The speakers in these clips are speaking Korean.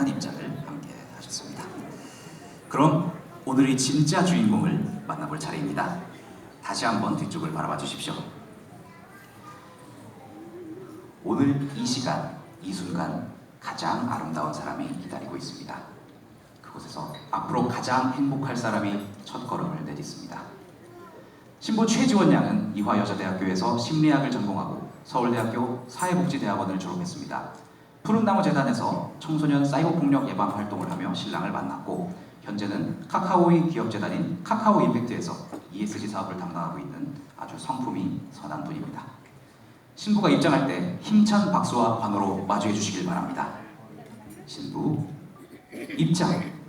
다양한 입장을 함께 하셨습니다. 그럼 오늘의 진짜 주인공을 만나볼 차례입니다. 다시 한번 뒤쪽을 바라봐 주십시오. 오늘 이 시간, 이 순간 가장 아름다운 사람이 기다리고 있습니다. 그곳에서 앞으로 가장 행복할 사람이 첫 걸음을 내딛습니다. 신부 최지원 양은 이화여자대학교에서 심리학을 전공하고 서울대학교 사회복지대학원을 졸업했습니다. 푸른나무 재단에서 청소년 사이버 폭력 예방 활동을 하며 신랑을 만났고 현재는 카카오의 기업 재단인 카카오 임팩트에서 ESG 사업을 담당하고 있는 아주 성품이 선한 분입니다. 신부가 입장할 때 힘찬 박수와 환호로 마주해 주시길 바랍니다. 신부 입장.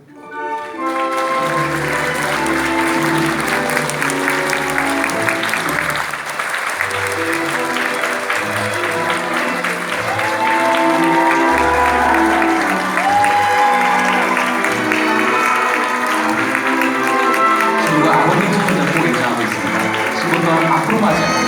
맞이하는 행복한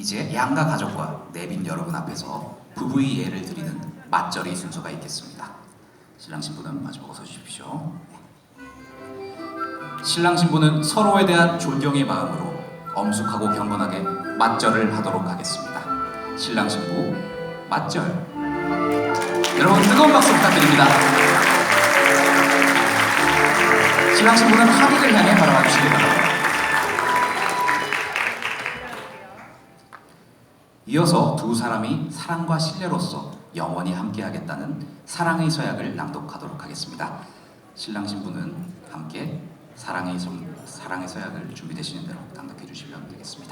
이제 양가 가족과 내빈 여러분 앞에서 부부의 예를 드리는 맞절이 순서가 있겠습니다. 신랑 신부는 마지막 어서 주십시오. 신랑 신부는 서로에 대한 존경의 마음으로 엄숙하고 경건하게 맞절을 하도록 하겠습니다. 신랑 신부 맞절. 여러분 뜨거운 박수 부탁드립니다. 신랑 신부는 하늘을 향해 바라봐 주시기 바랍니다. 이어서 두 사람이 사랑과 신뢰로서 영원히 함께하겠다는 사랑의 서약을 낭독하도록 하겠습니다. 신랑 신부는 함께 사랑의 성, 사랑의 서약을 준비되시는 대로 낭독해 주시면 되겠습니다.